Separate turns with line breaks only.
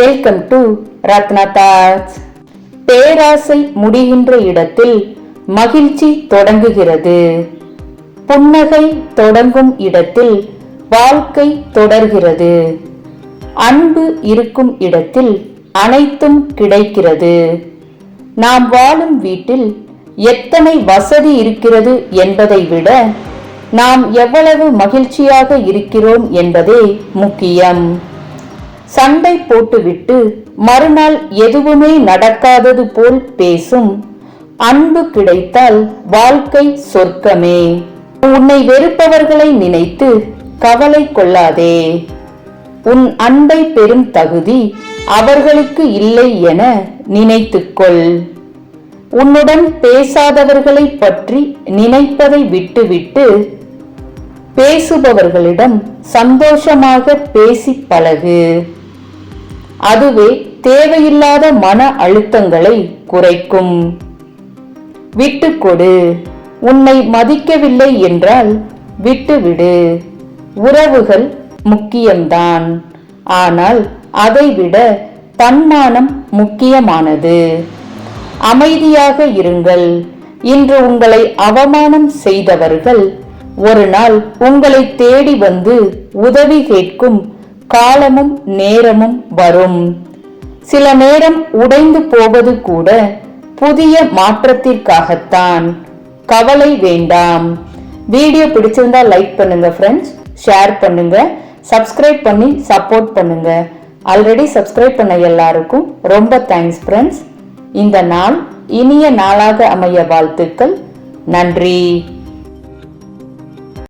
Welcome to Ratna thoughts பேராசை முடிகின்ற இடத்தில் மகிழ்ச்சி தொடங்குகிறது. புன்னகை தொடங்கும் இடத்தில் வாழ்க்கை தொடர்கிறது. அன்பு இருக்கும் இடத்தில் அனைத்தும் கிடைக்கிறது. நாம் வாழும் வீட்டில் எத்தனை வசதி இருக்கிறது என்பதை விட நாம் எவ்வளவு மகிழ்ச்சியாக இருக்கிறோம் என்பதே முக்கியம். சண்டை போட்டுவிட்டு மறுநாள் எதுவுமே நடக்காதது போல் பேசும். அன்பு கிடைத்தால் வாழ்க்கை சொர்க்கமே. உன்னை வெறுப்பவர்களை நினைத்து கவலை கொள்ளாதே. உன் அன்பை பெறும் தகுதி அவர்களுக்கு இல்லை என நினைத்துக்கொள். உன்னுடன் பேசாதவர்களை பற்றி நினைப்பதை விட்டுவிட்டு பேசுபவர்களிடம் சந்தோஷமாக பேசி பழகு. அதுவே தேவையில்லாத மன அழுத்தங்களை குறைக்கும். விட்டுக்கொடு. உன்னை மதிக்கவில்லை என்றால் விட்டுவிடு. உறவுகள் முக்கியம்தான். ஆனால் அதைவிட தன்மானம் முக்கியமானது. அமைதியாக இருங்கள். இன்று உங்களை அவமானம் செய்தவர்கள் ஒரு நாள் உங்களை தேடி வந்து உதவி கேட்கும் காலமும் நேரமும் வரும். சில நேரம் உடைந்து போவது கூட புதிய மாற்றத்திற்காகத்தான். கவலை வேண்டாம். வீடியோ பிடிச்சிருந்தா லைக் பண்ணுங்க ஃப்ரெண்ட்ஸ் ஷேர் பண்ணுங்க. சப்ஸ்கிரைப் பண்ணி சப்போர்ட் பண்ணுங்க. ஆல்ரெடி சப்ஸ்கிரைப் பண்ண எல்லாருக்கும் ரொம்ப தேங்க்ஸ் ஃப்ரெண்ட்ஸ் இந்த நாள் இனிய நாளாக அமைய வாழ்த்துக்கள். நன்றி.